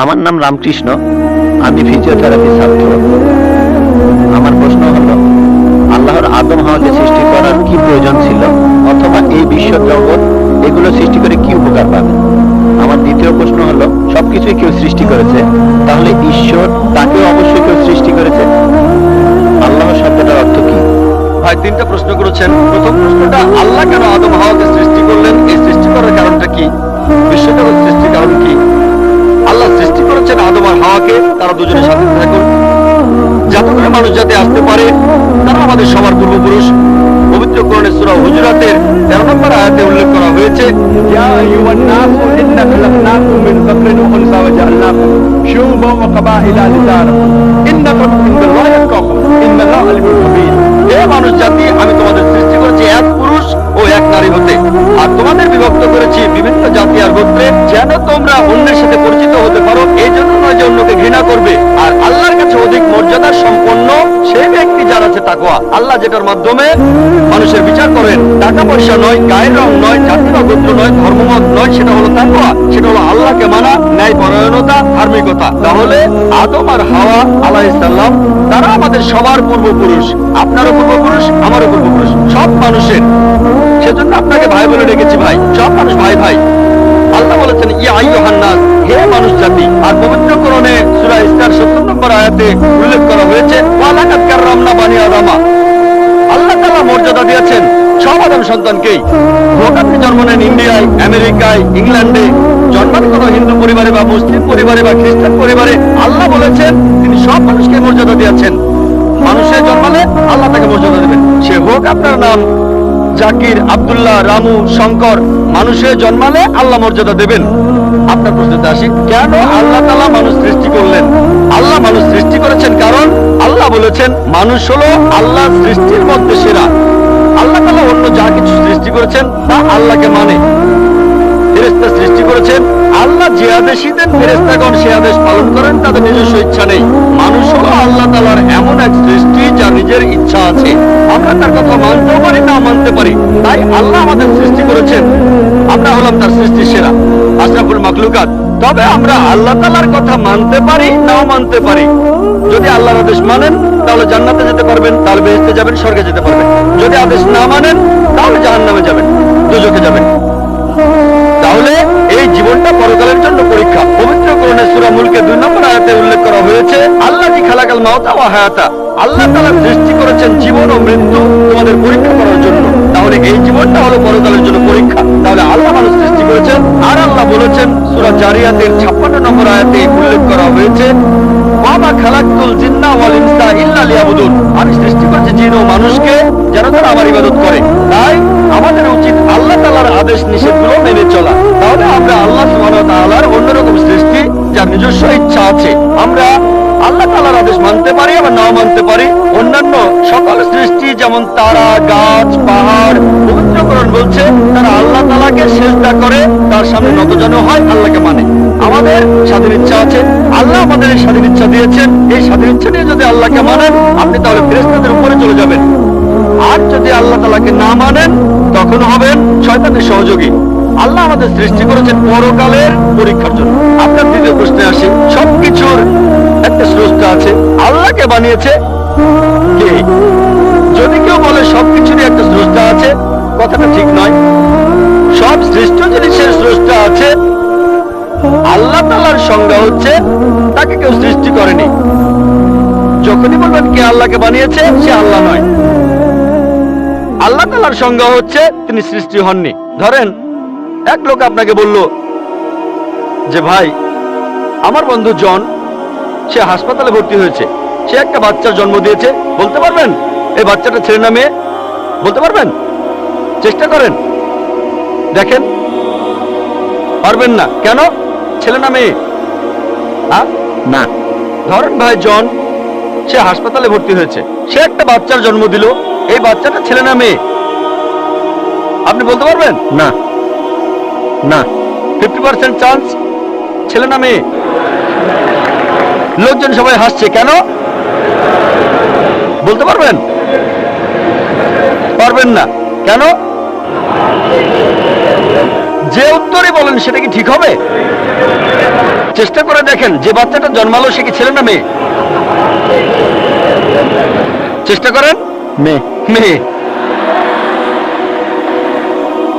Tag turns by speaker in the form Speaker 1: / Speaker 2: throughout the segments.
Speaker 1: আমার নাম রামকৃষ্ণ, আমি ফিজিওথেরাপি ছাত্র। আমার প্রশ্ন হলো, আল্লাহর আদম হাওয়াকে সৃষ্টি করার কি প্রয়োজন ছিল, অথবা এই বিশ্ব জগৎ এগুলো সৃষ্টি করে কি উপকার পাবে? আমার দ্বিতীয় প্রশ্ন হলো, সবকিছুই কেউ সৃষ্টি করেছে, তাহলে ঈশ্বর তাকেও অবশ্যই কেউ সৃষ্টি করেছে? আল্লাহ শব্দটার অর্থ কি?
Speaker 2: ভাই, তিনটা প্রশ্ন করেছেন। প্রথম প্রশ্নটা, আল্লাহ কেন আদম হাওয়াকে সৃষ্টি করলেন? এই সৃষ্টি করার কারণটা কি? বিশ্বজগৎ সৃষ্টির কারণ কি? আল্লাহ সৃষ্টি করেছেন আদম আর হাওয়াকে, তারা দুজনের সাথে থাকুন যাতে করে মানুষ যাতে আসতে পারে, তারা আমাদের সবার পূর্বপুরুষ। পবিত্র কোরআনে সুরা হুজুরাতের 13 নম্বর আয়াতে উল্লেখ করা হয়েছে মানুষ জাতি, আমি তোমাদের সৃষ্টি করেছি এক পুরুষ ও এক নারী হতে। আর তোমাদের বিভক্ত করেছি বিভিন্ন জাতি আর গোত্রে, যেন তোমরা অন্যের সাথে পরিচিত হতে পারো এই জন্য নয় যে অন্যকে ঘৃণা করবে। আর আল্লাহর কাছে অধিক মর্যাদা সম্পন্ন সেই ব্যক্তি যার আছে তাকওয়া। আল্লাহ যেটার মাধ্যমে মানুষের বিচার করেন, টাকা পয়সা নয়, গায়ের রং নয়, জাতি বা গোত্র নয়, ধর্মমত নয়, সেটা হলো তাকওয়া, সেটা হলো আল্লাহকে মানা ন্যায় পরায়ণতা ধার্মিকতা। তাহলে আদম আর হাওয়া আলাইসাল্লাম তারা আমাদের সবার পূর্বপুরুষ, আপনারও পূর্বপুরুষ, আমারও পূর্বপুরুষ, সব মানুষের। সেজন্য আপনাকে ভাই বলে ডেকেছি ভাই, সব মানুষ ভাই ভাই। আল্লাহ আইয়ুহান হে মানুষ জাতি, আর পবিত্র সূরা ইসরার 70 নম্বর আয়াতে উল্লেখ করা হয়েছে ওয়ালাকাত কাররামনা বানি আদামা। আল্লাহ তাআলা মর্যাদা দিয়েছেন সব আদম সন্তানকেই। হোক জন্ম নেন ইন্ডিয়ায়, আমেরিকায়, ইংল্যান্ডে জন্মান কোনো হিন্দু পরিবারে বা মুসলিম পরিবারে বা খ্রিস্টান পরিবারে আল্লাহ বলেছেন, তিনি সব মানুষকে মর্যাদা দিয়েছেন। মানুষের জন্মালে আল্লাহ তাকে মর্যাদা দেবেন। সে হোক আপনার নাম জাকির, আবদুল্লাহ, রামু, শঙ্কর মানুষের জন্মালে আল্লাহ মর্যাদা দেবেন। আপনার প্রশ্নতে আসি, কেন আল্লাহ তালা মানুষ সৃষ্টি করলেন? আল্লাহ মানুষ সৃষ্টি করেছেন কারণ আল্লাহ বলেছেন, মানুষ হলো আল্লাহ সৃষ্টির মধ্যে সেরা। আল্লাহ তালা অন্য যা কিছু সৃষ্টি করেছেন, তা আল্লাহকে যে আদেশই দেন ফেরেস্তাগণ সে আদেশ পালন করেন, তাদের নিজস্ব ইচ্ছা নেই। মানুষ হলো আল্লাহ তালার এমন এক সৃষ্টি যা নিজের ইচ্ছা আছে। আমরা তার কথা মানতেও পারি, না মানতে পারি। তাই আল্লাহ আমাদের সৃষ্টি করেছেন। আমরা হলাম তার সৃষ্টি সেরা, আশরাফুল মাকলুকাত তবে আমরা আল্লাহ তালার কথা মানতে পারি, নাও মানতে পারি। যদি আল্লাহর আদেশ মানেন, তাহলে জান্নাতে যেতে পারবেন তাহলে বেহেস্তে যাবেন, স্বর্গে যেতে পারবেন। যদি আদেশ না মানেন, তাহলে জাহান্নামে যাবেন দুজকে যাবেন। তাহলে জীবনটা পরকালের জন্য পরীক্ষা। পবিত্র করণে সূরা মুলকে দুই নম্বর আয়াতে উল্লেখ করা হয়েছে, আল্লাহ জি খালাকাল মাওতা ওয়া হায়াতা? আল্লাহ তাআলা সৃষ্টি করেছেন জীবন ও মৃত্যু তোমাদের পরীক্ষা করার জন্য। তাহলে এই জীবনটা হলো পরকালের জন্য পরীক্ষা। তাহলে আল্লাহ মানুষ সৃষ্টি করেছেন, আর আল্লাহ বলেছেন, সূরা জারিয়াতের 56 নম্বর আয়াতে উল্লেখ করা হয়েছে বাবা খালাকুল জিন্না ওয়াল ইনসা ইল্লা লিয়াবুদুন। আমি সৃষ্টি করেছি জিন ও মানুষকে যেন তারা আমার ইবাদত করে। তাই আমাদের উচিত আল্লাহ তাআলার আদেশ নিষেধগুলো মেনে চলা। তাহলে আমরা আল্লাহ অন্যরকম সৃষ্টি, যার নিজস্ব ইচ্ছা আছে। আমরা আল্লাহ তাআলার আদেশ মানতে পারি আবার নাও মানতে পারি। অন্যান্য সকল সৃষ্টি, যেমন তারা, গাছ, পাহাড়, পবিত্রকরণ বলছে, তারা আল্লাহ তাআলাকে সেজদা করে, তার সামনে নতজানু হয়, আল্লাহকে মানে। আমাদের স্বাধীন ইচ্ছা আছে, আল্লাহ আমাদের এই স্বাধীন ইচ্ছা দিয়েছেন। এই স্বাধীন ইচ্ছা নিয়ে যদি আল্লাহকে মানেন, আপনি তাহলে ফেরেশতাদের উপরে চলে যাবেন। আর যদি আল্লাহ তাআলাকে না মানেন, তখন হবেন শয়তানের সহযোগী। আল্লাহ আমাদের সৃষ্টি করেছেন পরকালের পরীক্ষার জন্য। আপনার দ্বিতীয় প্রশ্নে আসি, সবকিছুর একটা স্রষ্টা আছে আল্লাহকে বানিয়েছে? কে? যদি কেউ বলে সবকিছুরই একটা স্রষ্টা আছে, কথাটা ঠিক নয়। সব সৃষ্ট জিনিসের স্রষ্টা আছে, আল্লাহ তালার সংজ্ঞা হচ্ছে তাকে কেউ সৃষ্টি করেনি। যখনই বলবেন কে আল্লাহকে বানিয়েছে, সে আল্লাহ নয়। আল্লাহ তালার সংজ্ঞা হচ্ছে তিনি সৃষ্টি হননি। ধরেন এক লোক আপনাকে বলল যে ভাই আমার বন্ধু জন সে হাসপাতালে ভর্তি হয়েছে। সে একটা বাচ্চার জন্ম দিয়েছে। বলতে পারবেন? এই বাচ্চাটা ছেলে না মেয়ে? বলতে পারবেন? চেষ্টা করেন। দেখেন। পারবেন না। কেন? ছেলে না মেয়ে? হ্যাঁ
Speaker 1: না।
Speaker 2: ধরেন ভাই জন সে হাসপাতালে ভর্তি হয়েছে। সে একটা বাচ্চার জন্ম দিল। এই বাচ্চাটা ছেলে না মেয়ে? আপনি বলতে পারবেন?
Speaker 1: না। না।
Speaker 2: ফিফটি পার্সেন্ট চান্স ছেলে না মেয়ে? লোকজন সবাই হাসছে, কেন? বলতে পারবেন? পারবেন না। কেন? যে উত্তরে বলেন, সেটা কি ঠিক হবে? চেষ্টা করে দেখেন, যে বাচ্চাটা জন্মালো, সে কি ছেলে না মেয়ে? চেষ্টা করেন?
Speaker 1: মেয়ে।
Speaker 2: মেয়ে।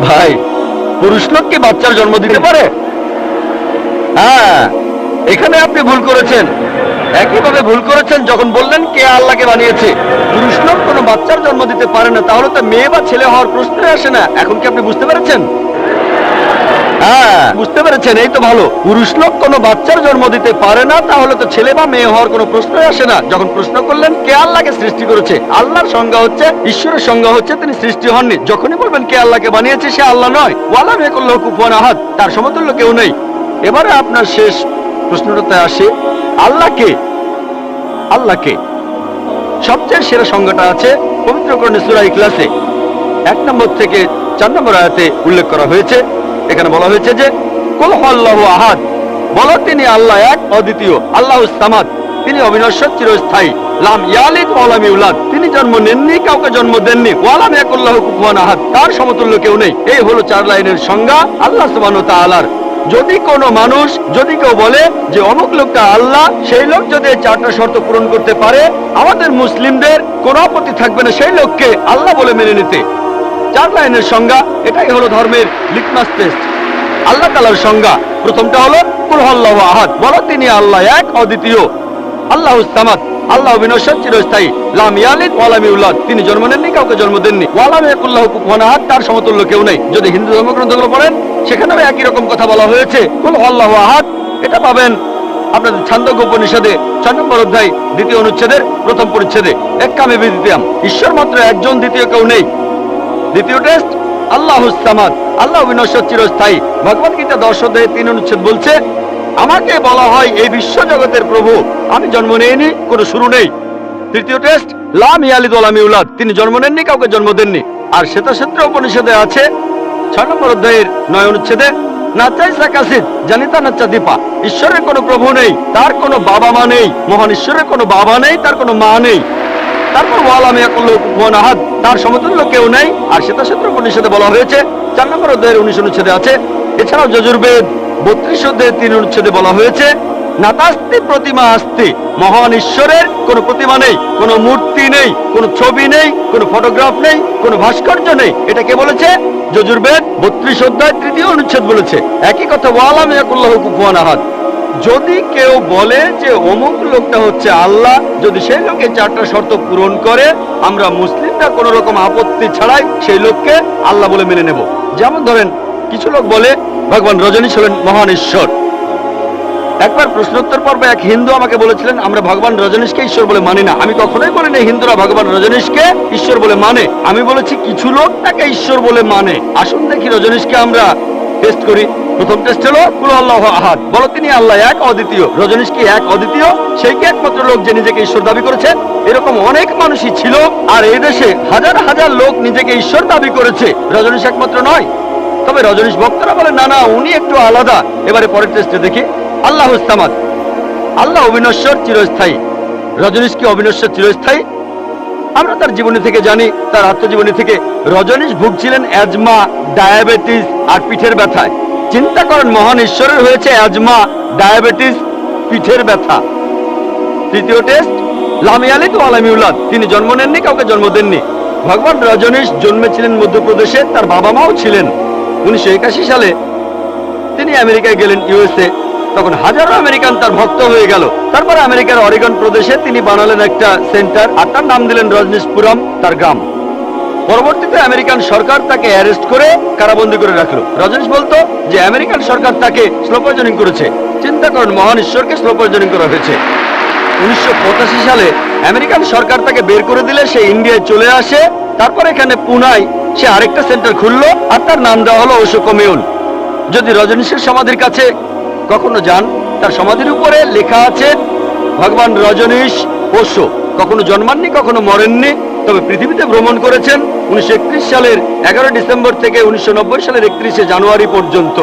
Speaker 2: ভাই পুরুষ লোক কি বাচ্চার জন্ম দিতে পারে? হ্যাঁ এখানে আপনি ভুল করেছেন। একইভাবে ভুল করেছেন যখন বললেন কে আল্লাহকে বানিয়েছে। পুরুষ লোক কোনো বাচ্চার জন্ম দিতে পারে না, তাহলে তো মেয়ে বা ছেলে হওয়ার প্রশ্নই আসে না। এখন কি আপনি বুঝতে পেরেছেন? হ্যাঁ। বুঝতে পেরেছেন, এই তো ভালো। পুরুষ লোক কোনো বাচ্চার জন্ম দিতে পারে না, তাহলে তো ছেলে বা মেয়ে হওয়ার কোনো প্রশ্নই আসে না। যখন প্রশ্ন করলেন, কে আল্লাহকে সৃষ্টি করেছে? আল্লাহর সংজ্ঞা হচ্ছে, ঈশ্বরের সংজ্ঞা হচ্ছে তিনি সৃষ্টি হননি। যখনই বলবেন, কে আল্লাহকে বানিয়েছে, সে আল্লাহ নয়। ওয়ালা মেকুল্লাহ কুফুয়ান আহাদ। তার সমতুল্য কেউ নেই। এবারে আপনার শেষ প্রশ্নটাতে আসে। আল্লাহকে আল্লাহকে সবচেয়ে সেরা সংজ্ঞাটা আছে পবিত্র করণে সুরা এক নম্বর থেকে চার নম্বর আয়াতে উল্লেখ করা হয়েছে এখানে বলা হয়েছে যে, কুল আহাদ। বলো তিনি আল্লাহ এক, অদ্বিতীয়, আল্লাহ সামাদ। তিনি অবিনশ্বর চিরস্থায়ী। লাম ইয়ালিদ ওয়ালাম ইউলাদ। তিনি জন্ম নেননি, কাউকে জন্ম দেননি। ওয়ালাম আহাদ। তার সমতুল্য কেউ নেই। এই হলো চার লাইনের সংজ্ঞা আল্লাহ যদি কোনো মানুষ, যদি কেউ বলে যে, অমুক লোকটা আল্লাহ, সেই লোক যদি চারটা শর্ত পূরণ করতে পারে, আমাদের মুসলিমদের কোনো আপত্তি থাকবে না। সেই লোককে আল্লাহ বলে মেনে নিতে। চার লাইনের সংজ্ঞা, এটাই হলো ধর্মের লিটমাস টেস্ট আল্লাহ তালার সংজ্ঞা, প্রথমটা হলো কুলহল্লাহ আহাদ বলো, তিনি আল্লাহ এক, অদ্বিতীয় আল্লাহ সামাদ, আল্লাহ চিরস্থায়ী। লাম ইয়ালিদ তিনি জন্ম নেননি, কাউকে জন্ম দেননি। কুফুয়ান আহাদ, তার সমতুল্য কেউ নেই। যদি হিন্দু ধর্মগ্রন্থগুলো পড়েন, সেখানেও একই রকম কথা বলা হয়েছে, কুল আল্লাহ আহাদ এটা পাবেন আপনাদের উপনিষদে ছয় নম্বর অধ্যায়, দ্বিতীয় অনুচ্ছেদের প্রথম পরিচ্ছেদে। এক কামে ঈশ্বর মাত্র একজন, দ্বিতীয় কেউ নেই। দ্বিতীয় টেস্ট আল্লাহ সামাদ। আল্লাহ বিনশ্বর চিরস্থায়ী। ভগবত গীতা দশ তিন অনুচ্ছেদ বলছে, আমাকে বলা হয় এই বিশ্ব জগতের প্রভু। আমি জন্ম নেইনি, কোনো শুরু নেই। তৃতীয় টেস্ট লাম ইয়ালিদ ওলাম ইউলাদ। তিনি জন্ম নেননি, কাউকে জন্ম দেননি। আর শ্বেতক্ষেত্র উপনিষদে আছে, ছয় নম্বর অধ্যায়ের নয় অনুচ্ছেদে জানিতা নাচা দীপা। ঈশ্বরের কোনো প্রভু নেই, তার কোনো বাবা মা নেই। মহান ঈশ্বরের কোনো বাবা নেই, তার কোনো মা নেই। তারপর ওয়ালাম কুফুয়ান আহাদ, তার সমতুল্য কেউ নেই, আর শ্বেতক্ষেত্র উপনিষদে বলা হয়েছে, চার নম্বর অধ্যায়ের উনিশ অনুচ্ছেদে আছে, এছাড়াও যজুর্বেদ বত্রিশ অধ্যায়ের তিন অনুচ্ছেদে বলা হয়েছে, নাতাস্তি প্রতিমা আস্তি, মহান ঈশ্বরের কোনো প্রতিমা নেই, কোনো মূর্তি নেই, কোনো ছবি নেই, কোনো ফটোগ্রাফ নেই, কোনো ভাস্কর্য নেই এটা কে বলেছে যজুর্বেদ বত্রিশ অধ্যায় তৃতীয় অনুচ্ছেদ বলেছে, একই কথা ওয়ালাম ইয়াকুল্লাহ কুফুয়ান আহাদ। যদি কেউ বলে যে অমুক লোকটা হচ্ছে আল্লাহ, যদি সেই লোকে চারটা শর্ত পূরণ করে, আমরা মুসলিমরা কোনো রকম আপত্তি ছাড়াই সেই লোককে আল্লাহ বলে মেনে নেব। যেমন ধরেন, কিছু লোক বলে, ভগবান রজনীশ হলেন মহান ঈশ্বর। একবার প্রশ্নোত্তর পর্বে এক হিন্দু আমাকে বলেছিলেন, আমরা ভগবান রজনীশকে ঈশ্বর বলে মানি না। আমি কখনোই বলি না হিন্দুরা ভগবান রজনীশকে ঈশ্বর বলে মানে। আমি বলেছি, কিছু লোক তাকে ঈশ্বর বলে মানে। আসুন দেখি রজনীশকে আমরা টেস্ট করি। প্রথম টেস্ট হলো, কুল আল্লাহ আহাদ। বলো তিনি আল্লাহ এক, অদ্বিতীয়। রজনীশ কি এক, অদ্বিতীয়? সেই কি একমাত্র লোক যে নিজেকে ঈশ্বর দাবি করেছে? এরকম অনেক মানুষই ছিল, আর এই দেশে হাজার হাজার লোক নিজেকে ঈশ্বর দাবি করেছে। রজনীশ একমাত্র নয়। তবে রজনীশ ভক্তরা বলে, না না, উনি একটু আলাদা। এবারে পরের টেস্টে দেখি, আল্লাহ ইস্তামাদ আল্লাহ অবিনশ্বর চিরস্থায়ী। রজনীশ কি অবিনশ্বর চিরস্থায়ী? আমরা তার জীবনী থেকে জানি, তার আত্মজীবনী থেকে রজনীশ ভুগছিলেন অ্যাজমা, ডায়াবেটিস আর পিঠের ব্যথায়। চিন্তা করেন, মহান ঈশ্বরের হয়েছে অ্যাজমা, ডায়াবেটিস, পিঠের ব্যথা। তৃতীয় টেস্ট লামিয়ালিদ আলামিউল্লাদ তিনি জন্ম নেননি, কাউকে জন্ম দেননি। ভগবান রজনীশ জন্মেছিলেন মধ্যপ্রদেশে, তার বাবা মাও ছিলেন। উনিশশো একাশি সালে তিনি আমেরিকায় গেলেন ইউএসএ তখন হাজারো আমেরিকান তার ভক্ত হয়ে গেল। তারপর আমেরিকার অরিগন প্রদেশে তিনি বানালেন একটা সেন্টার আর তার নাম দিলেন রজনীশপুরম, তার গ্রাম। পরবর্তীতে আমেরিকান সরকার তাকে অ্যারেস্ট করে কারাবন্দী করে রাখল। রজনীশ বলতো যে, আমেরিকান সরকার তাকে স্লো করেছে। চিন্তা করেন, মহান ঈশ্বরকে স্লো করা হয়েছে। উনিশশো পঁচাশি সালে আমেরিকান সরকার তাকে বের করে দিলে, সে ইন্ডিয়ায় চলে আসে। তারপর এখানে পুনায় সে আরেকটা সেন্টার খুললো, আর তার নাম দেওয়া হলো ওশোকমিউন যদি রজনীশের সমাধির কাছে কখনো যান? তার সমাধির উপরে লেখা আছে, ভগবান রজনীশ ওশো কখনো জন্মাননি, কখনো মরেননি, তবে পৃথিবীতে ভ্রমণ করেছেন উনিশশো একত্রিশ সালের এগারো ডিসেম্বর থেকে উনিশশো নব্বই সালের একত্রিশে জানুয়ারি পর্যন্ত।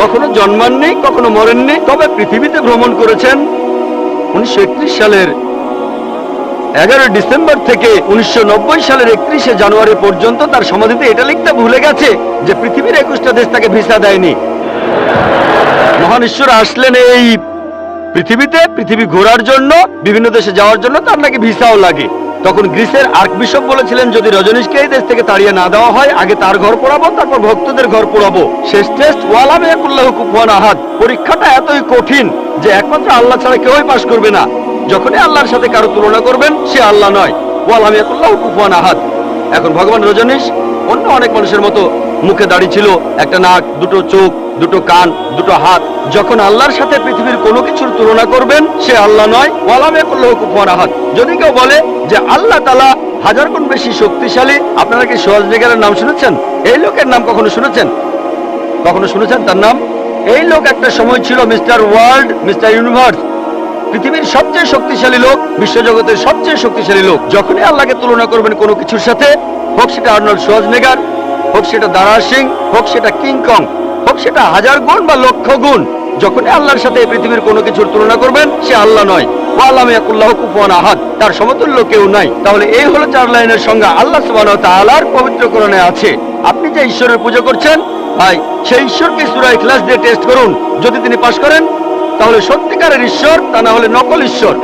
Speaker 2: কখনো জন্মাননি, কখনো মরেননি, তবে পৃথিবীতে ভ্রমণ করেছেন উনিশশো একত্রিশ সালের এগারো ডিসেম্বর থেকে উনিশশো নব্বই সালের একত্রিশে জানুয়ারি পর্যন্ত তার সমাধিতে এটা লিখতে ভুলে গেছে যে পৃথিবীর একুশটা দেশ তাকে ভিসা দেয়নি। মহান ঈশ্বর আসলেন এই পৃথিবীতে, পৃথিবী ঘোরার জন্য, বিভিন্ন দেশে যাওয়ার জন্য, তার নাকি ভিসাও লাগে। তখন গ্রিসের আর্ক বিশপ বলেছিলেন, যদি রজনীশকে এই দেশ থেকে তাড়িয়ে না দেওয়া হয়, আগে তার ঘর পোড়াবো, তারপর ভক্তদের ঘর পোড়াবো। শেষ টেস্ট ওয়ালামে কুল্লাহ কুফওয়ান আহাদ। পরীক্ষাটা এতই কঠিন যে একমাত্র আল্লাহ ছাড়া কেউই পাশ করবে না। যখনই আল্লাহর সাথে কারও তুলনা করবেন, সে আল্লাহ নয় ওয়ালামে কুল্লাহ কুফওয়ান আহাদ। এখন ভগবান রজনীশ, অন্য অনেক মানুষের মতো মুখে দাড়ি ছিল, একটা নাক, দুটো চোখ, দুটো কান, দুটো হাত। যখন আল্লাহর সাথে পৃথিবীর কোনো কিছুর তুলনা করবেন, সে আল্লাহ নয়। ওয়ালামে যদি কেউ বলে যে আল্লাহ তালা হাজার গুণ বেশি শক্তিশালী, আপনারা কি সোয়াজনেগারের নাম শুনেছেন? এই লোকের নাম কখনো শুনেছেন? কখনো শুনেছেন তার নাম? এই লোক একটা সময় ছিল মিস্টার ওয়ার্ল্ড, মিস্টার ইউনিভার্স। পৃথিবীর সবচেয়ে শক্তিশালী লোক, বিশ্বজগতের সবচেয়ে শক্তিশালী লোক। যখনই আল্লাহকে তুলনা করবেন কোনো কিছুর সাথে, হোক সেটা আর্নল্ড সোয়াজনেগার হোক সেটা দারা সিং, হোক সেটা কিংকং হোক সেটা হাজার গুণ বা লক্ষ গুণ, যখনই আল্লাহর সাথে এই পৃথিবীর কোনো কিছুর তুলনা করবেন, সে আল্লাহ নয়। সমতুল্য কেউ নাই। তাহলে এই হলো চার লাইনের আল্লাহ পবিত্রকরণে আছে। আপনি যে ঈশ্বরের পুজো করছেন, ভাই, সেই ঈশ্বরকে দিয়ে টেস্ট করুন। যদি তিনি পাশ করেন, তাহলে সত্যিকারের ঈশ্বর, তা না হলে নকল ঈশ্বর।